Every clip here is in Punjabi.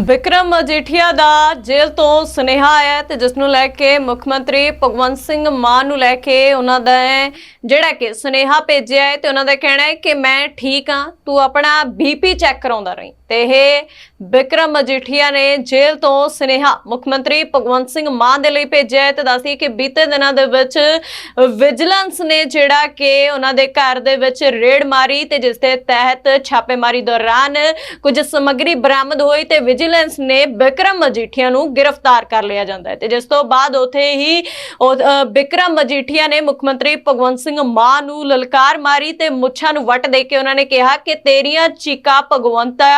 ਵਿਕਰਮ ਮਜੀਠੀਆ ਦਾ ਜੇਲ੍ਹ ਤੋਂ ਸੁਨੇਹਾ ਆਇਆ ਹੈ ਤੇ ਜਿਸ ਨੂੰ ਲੈ ਕੇ ਮੁੱਖ ਮੰਤਰੀ ਭਗਵੰਤ ਸਿੰਘ ਮਾਨ ਨੂੰ ਲੈ ਕੇ ਉਹਨਾਂ ਦਾ ਜਿਹੜਾ ਕਿ ਸੁਨੇਹਾ ਭੇਜਿਆ ਹੈ ਤੇ ਉਹਨਾਂ ਦਾ ਕਹਿਣਾ ਹੈ ਕਿ ਮੈਂ ਠੀਕ ਹਾਂ, ਤੂੰ ਆਪਣਾ ਬੀਪੀ ਚੈੱਕ ਕਰਾਉਂਦਾ ਰਹੀਂ। ਤੇ ਇਹ ਵਿਕਰਮ ਮਜੀਠੀਆ ਨੇ ਜੇਲ੍ਹ ਤੋਂ ਸੁਨੇਹਾ ਮੁੱਖ ਮੰਤਰੀ ਭਗਵੰਤ ਸਿੰਘ ਮਾਨ ਦੇ ਲਈ ਭੇਜਿਆ ਹੈ ਤੇ ਦੱਸਦੀ ਕਿ ਬੀਤੇ ਦਿਨਾਂ ਦੇ ਵਿੱਚ ਵਿਜੀਲੈਂਸ ਨੇ ਜਿਹੜਾ ਕਿ ਉਹਨਾਂ ਦੇ ਘਰ ਦੇ ਵਿੱਚ ਰੇਡ ਮਾਰੀ ਤੇ ਜਿਸ ਦੇ ਤਹਿਤ ਛਾਪੇਮਾਰੀ ਦੌਰਾਨ ਕੁਝ ਸਮੱਗਰੀ ਬਰਾਮਦ ਹੋਈ ਤੇ ਵਿਜੀਲੈਂਸ ਨੇ ਬਿਕਰਮ ਮਜੀਠੀਆ ਨੂੰ ਗ੍ਰਿਫਤਾਰ ਕਰ ਲਿਆ ਜਾਂਦਾ ਹੈ ਤੇ ਜਿਸ ਤੋਂ ਬਾਅਦ ਉਥੇ ਹੀ ਉਹ, ਮਜੀਠੀਆ ਨੇ ਮੁੱਖ ਮੰਤਰੀ ਭਗਵੰਤ ਸਿੰਘ ਮਾਨ ਨੂੰ ਲਲਕਾਰ ਮਾਰੀ ਤੇ ਮੁੱਛਾਂ ਨੂੰ ਵੱਟ ਦੇ ਕੇ ਉਹਨਾਂ ਨੇ ਕਿਹਾ ਕਿ ਤੇਰੀਆਂ ਚੀਕਾਂ ਭਗਵੰਤਾ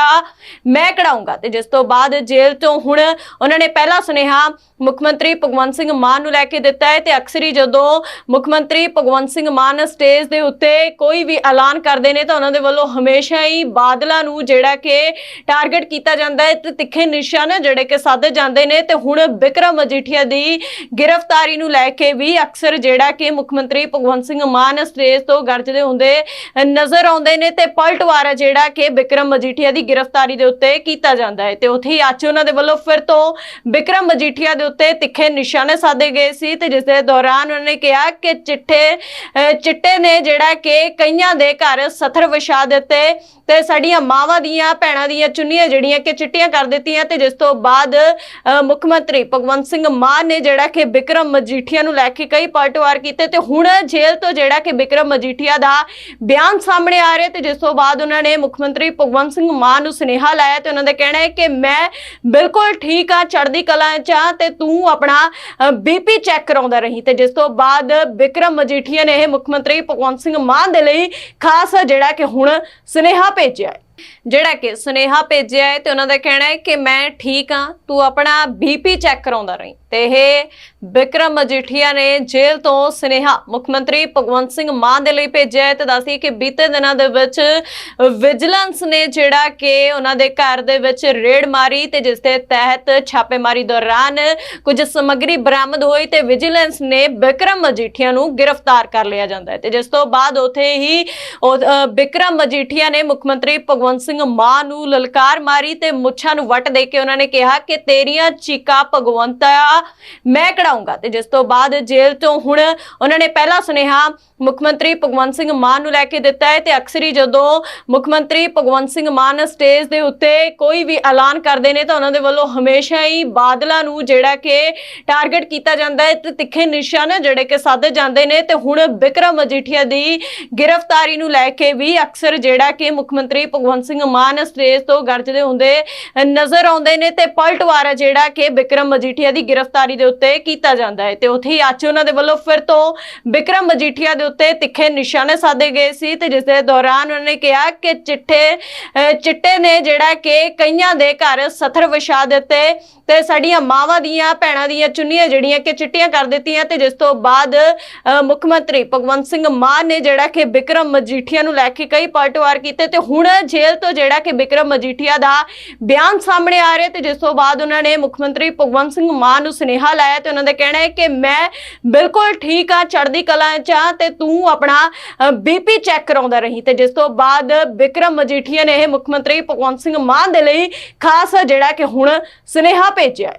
ਮੈਂ ਕਢਾਊਂਗਾ। ਤੇ ਜਿਸ ਤੋਂ ਬਾਅਦ ਜੇਲ੍ਹ ਤੋਂ ਹੁਣ ਉਹਨਾਂ ਨੇ ਪਹਿਲਾ ਸੁਨੇਹਾ ਮੁੱਖ ਮੰਤਰੀ ਭਗਵੰਤ ਸਿੰਘ ਮਾਨ ਨੂੰ ਲੈ ਕੇ ਦਿੱਤਾ ਹੈ ਤੇ ਅਕਸਰ ਹੀ ਜਦੋਂ ਮੁੱਖ ਮੰਤਰੀ ਭਗਵੰਤ ਸਿੰਘ ਮਾਨ ਸਟੇਜ ਦੇ ਉੱਤੇ ਕੋਈ ਵੀ ਐਲਾਨ ਕਰਦੇ ਨੇ ਤਾਂ ਉਹਨਾਂ ਦੇ ਵੱਲੋਂ ਹਮੇਸ਼ਾ ਹੀ ਬਾਦਲਾਂ ਨੂੰ ਜਿਹੜਾ ਕਿ ਟਾਰਗੇਟ ਕੀਤਾ ਜਾਂਦਾ ਹੈ ਤੇ ਤਿੱਖੇ ਨਿਸ਼ਾਨੇ ਜਿਹੜੇ ਕਿ ਸਾਧੇ ਜਾਂਦੇ ਨੇ ਤੇ ਹੁਣ ਬਿਕਰਮ ਮਜੀਠੀਆ ਦੀ ਗ੍ਰਿਫਤਾਰੀ ਨੂੰ ਲੈ ਕੇ ਵੀ ਅਕਸਰ ਜਿਹੜਾ ਕਿ ਮੁੱਖ ਮੰਤਰੀ ਭਗਵੰਤ ਸਿੰਘ ਮਾਨ ਸਟੇਜ ਤੋਂ ਗਰਜਦੇ ਹੁੰਦੇ ਨਜ਼ਰ ਆਉਂਦੇ ਨੇ ਤੇ ਪਲਟਵਾਰਾ ਜਿਹੜਾ ਕਿ ਵਿਕਰਮ ਮਜੀਠੀਆ ਦੀ ਗ੍ਰਿਫਤਾਰੀ ਦੇ ਉੱਤੇ ਕੀਤਾ ਜਾਂਦਾ ਹੈ। ਤੇ ਉੱਥੇ ਅੱਜ ਉਹਨਾਂ ਦੇ ਵੱਲੋਂ ਫਿਰ ਤੋਂ ਬਿਕਰਮ ਮਜੀਠੀਆ ਦੇ ਉੱਤੇ ਤਿੱਖੇ ਨਿਸ਼ਾਨੇ ਸਾਧੇ ਗਏ ਸੀ ਤੇ ਜਿਸ ਦੇ ਦੌਰਾਨ ਉਹਨਾਂ ਨੇ ਕਿਹਾ ਕਿ ਚਿੱਟੇ ਚਿੱਟੇ ਨੇ ਜਿਹੜਾ ਕਿ ਕਈਆਂ ਦੇ ਘਰ ਸਥਰ ਵਿਛਾ ਦਿੱਤੇ ਤੇ ਸਾਡੀਆਂ ਮਾਵਾਂ ਦੀਆਂ, ਭੈਣਾਂ ਦੀਆਂ ਚੁੰਨੀਆਂ ਜਿਹੜੀਆਂ ਕਿ ਚਿੱਟੀਆਂ ਕਰ ਦਿੱਤੀਆਂ ਤੇ ਜਿਸ ਤੋਂ ਬਾਅਦ ਮੁੱਖ ਮੰਤਰੀ ਭਗਵੰਤ ਸਿੰਘ ਮਾਨ ਨੇ ਜਿਹੜਾ ਕਿ ਵਿਕਰਮ ਮਜੀਠੀਆ ਨੂੰ ਲੈ ਕੇ ਕਈ ਪਲਟਵਾਰ ਕੀਤੇ ਤੇ ਹੁਣ ਜੇਲ੍ਹ ਤੋਂ ਜਿਹੜਾ ਕਿ ਵਿਕਰਮ ਮਜੀਠੀਆ ਦਾ ਬਿਆਨ ਸਾਹਮਣੇ ਆ ਰਿਹਾ ਤੇ ਜਿਸ ਤੋਂ ਬਾਅਦ ਉਹਨਾਂ ਨੇ ਮੁੱਖ ਮੰਤਰੀ ਭਗਵੰਤ ਸਿੰਘ ਮਾਨ ਨੂੰ ਸੁਨੇਹਾ ਲਾਇਆ ਤੇ ਉਹਨਾਂ ਦਾ ਕਹਿਣਾ ਹੈ ਕਿ ਮੈਂ ਬਿਲਕੁਲ ਠੀਕ ਆ, ਚੜ੍ਹਦੀ ਕਲਾ ਚ ਆ ਤੇ ਤੂੰ ਆਪਣਾ ਬੀਪੀ ਚੈੱਕ ਕਰਾਉਂਦਾ ਰਹੀ ਤੇ ਜਿਸ ਤੋਂ ਬਾਅਦ ਵਿਕਰਮ ਮਜੀਠੀਆ ਨੇ ਇਹ ਮੁੱਖ ਮੰਤਰੀ ਭਗਵੰਤ ਸਿੰਘ ਮਾਨ ਦੇ ਲਈ ਖਾਸ ਜਿਹੜਾ ਕਿ ਹੁਣ ਸੁਨੇਹਾ ਭੇਜਿਆ ਹੈ। ਜਿਹੜਾ ਕਿ ਸੁਨੇਹਾ ਭੇਜਿਆ ਹੈ ਤੇ ਉਹਨਾਂ ਦਾ ਕਹਿਣਾ ਹੈ ਕਿ ਮੈਂ ਠੀਕ ਹਾਂ ਤੂੰ ਆਪਣਾ ਬੀਪੀ ਚੈੱਕ ਕਰਾਉਂਦਾ ਰਹੀਂ। ਤੇ ਇਹ ਵਿਕਰਮ ਮਜੀਠੀਆ ਨੇ ਜੇਲ੍ਹ ਤੋਂ ਸੁਨੇਹਾ ਮੁੱਖ ਮੰਤਰੀ ਭਗਵੰਤ ਸਿੰਘ ਮਾਨ ਦੇ ਲਈ ਭੇਜਿਆ ਹੈ ਤੇ ਦੱਸੀ ਕਿ ਬੀਤੇ ਦਿਨਾਂ ਦੇ ਵਿੱਚ ਵਿਜੀਲੈਂਸ ਨੇ ਜਿਹੜਾ ਕਿ ਉਹਨਾਂ ਦੇ ਘਰ ਦੇ ਵਿੱਚ ਰੇਡ ਮਾਰੀ ਤੇ ਜਿਸ ਦੇ ਤਹਿਤ ਛਾਪੇਮਾਰੀ ਦੌਰਾਨ ਕੁਝ ਸਮੱਗਰੀ ਬਰਾਮਦ ਹੋਈ ਤੇ ਵਿਜੀਲੈਂਸ ਨੇ ਵਿਕਰਮ ਮਜੀਠੀਆ ਨੂੰ ਗ੍ਰਿਫਤਾਰ ਕਰ ਲਿਆ ਜਾਂਦਾ ਹੈ। ਤੇ ਜਿਸ ਤੋਂ ਬਾਅਦ ਉਥੇ ਹੀ ਉਹ, ਅ, ਵਿਕਰਮ ਮਜੀਠੀਆ ਨੇ ਮੁੱਖ ਮੰਤਰੀ ਭਗਵੰਤ ਸਿੰਘ ਮਾਂ ਨੂੰ ਲਲਕਾਰ ਮਾਰੀ ਤੇ ਮੁੱਛਾਂ ਨੂੰ ਵੱਟ ਦੇ ਕੇ ਉਹਨਾਂ ਨੇ ਕਿਹਾ ਕਿ ਤੇਰੀਆਂ ਚੀਕਾਂ ਭਗਵੰਤਾ, ਮੈਂ ਕਢਾਊਂਗਾ। ਤੇ ਜਿਸ ਤੋਂ ਬਾਅਦ ਜੇਲ੍ਹ ਤੋਂ ਹੁਣ ਉਹਨਾਂ ਨੇ ਪਹਿਲਾ ਸੁਨੇਹਾ ਮੁੱਖ ਮੰਤਰੀ ਭਗਵੰਤ ਸਿੰਘ ਮਾਨ ਨੂੰ ਲੈ ਕੇ ਦਿੱਤਾ ਹੈ ਤੇ ਅਕਸਰ ਜਦੋਂ ਮੁੱਖ ਮੰਤਰੀ ਭਗਵੰਤ ਸਿੰਘ ਮਾਨ ਸਟੇਜ ਦੇ ਉੱਤੇ ਕੋਈ ਵੀ ਐਲਾਨ ਕਰਦੇ ਨੇ ਤਾਂ ਉਹਨਾਂ ਦੇ ਵੱਲੋਂ ਹਮੇਸ਼ਾ ਹੀ ਬਾਦਲਾਂ ਨੂੰ ਜਿਹੜਾ ਕਿ ਟਾਰਗੇਟ ਕੀਤਾ ਜਾਂਦਾ ਹੈ ਤੇ ਤਿੱਖੇ ਨਿਸ਼ਾਨ ਜਿਹੜੇ ਕਿ ਸਾਧੇ ਜਾਂਦੇ ਨੇ ਤੇ ਹੁਣ ਬਿਕਰਮ ਮਜੀਠੀਆ ਦੀ ਗ੍ਰਿਫਤਾਰੀ ਨੂੰ ਲੈ ਕੇ ਵੀ ਅਕਸਰ ਜਿਹੜਾ ਕਿ ਮੁੱਖ ਮੰਤਰੀ ਭਗਵੰਤ ਭਗਵੰਤ ਸਿੰਘ ਮਾਨ ਸਟੇਜ ਤੋਂ ਗਰਜਦੇ ਹੁੰਦੇ ਨਜ਼ਰ ਆਉਂਦੇ ਨੇ ਤੇ ਪਲਟਵਾਰਾ ਜਿਹੜਾ ਕਿ ਵਿਕਰਮ ਮਜੀਠੀਆ ਦੀ ਗ੍ਰਿਫਤਾਰੀ ਦੇ ਉੱਤੇ ਕੀਤਾ ਜਾਂਦਾ ਹੈ। ਤੇ ਉੱਥੇ ਹੀ ਅੱਜ ਉਹਨਾਂ ਦੇ ਵੱਲੋਂ ਫਿਰ ਤੋਂ ਵਿਕਰਮ ਮਜੀਠੀਆ ਦੇ ਉੱਤੇ ਤਿੱਖੇ ਨਿਸ਼ਾਨੇ ਸਾਧੇ ਗਏ ਸੀ ਤੇ ਜਿਸ ਦੇ ਦੌਰਾਨ ਉਹਨਾਂ ਨੇ ਕਿਹਾ ਕਿ ਚਿੱਟੇ ਚਿੱਟੇ ਨੇ ਜਿਹੜਾ ਕਿ ਕਈਆਂ ਦੇ ਘਰ ਸਥਰ ਵਿਛਾ ਦਿੱਤੇ ਤੇ ਸਾਡੀਆਂ ਮਾਵਾਂ ਦੀਆਂ, ਭੈਣਾਂ ਦੀਆਂ ਚੁੰਨੀਆਂ ਜਿਹੜੀਆਂ ਕਿ ਚਿੱਟੀਆਂ ਕਰ ਦਿੱਤੀਆਂ ਤੇ ਜਿਸ ਤੋਂ ਬਾਅਦ, ਅਹ, ਮੁੱਖ ਮੰਤਰੀ ਭਗਵੰਤ ਸਿੰਘ ਮਾਨ ਨੇ ਜਿਹੜਾ ਕਿ ਵਿਕਰਮ ਮਜੀਠੀਆ ਨੂੰ ਲੈ ਕੇ ਕਈ ਪਲਟਵਾਰ ਕੀਤੇ ਤੇ ਹੁਣ ਜੇਲ੍ਹ ਤੋਂ ਜਿਹੜਾ ਕਿ ਵਿਕਰਮ ਮਜੀਠੀਆ ਦਾ ਬਿਆਨ ਸਾਹਮਣੇ ਆ ਰਿਹਾ ਤੇ ਜਿਸ ਤੋਂ ਬਾਅਦ ਉਹਨਾਂ ਨੇ ਮੁੱਖ ਮੰਤਰੀ ਭਗਵੰਤ ਸਿੰਘ ਮਾਨ ਨੂੰ ਸੁਨੇਹਾ ਲਾਇਆ ਤੇ ਉਹਨਾਂ ਦਾ ਕਹਿਣਾ ਹੈ ਕਿ ਮੈਂ ਬਿਲਕੁਲ ਠੀਕ ਆ, ਚੜ੍ਹਦੀ ਕਲਾ ਚ ਆ ਤੇ ਤੂੰ ਆਪਣਾ ਬੀਪੀ ਚੈੱਕ ਕਰਾਉਂਦਾ ਰਹੀ। ਤੇ ਜਿਸ ਤੋਂ ਬਾਅਦ ਵਿਕਰਮ ਮਜੀਠੀਆ ਨੇ ਇਹ ਮੁੱਖ ਮੰਤਰੀ ਭਗਵੰਤ ਸਿੰਘ ਮਾਨ ਦੇ ਲਈ ਖਾਸ ਜਿਹੜਾ ਕਿ ਹੁਣ ਸੁਨੇਹਾ ਭੇਜਿਆ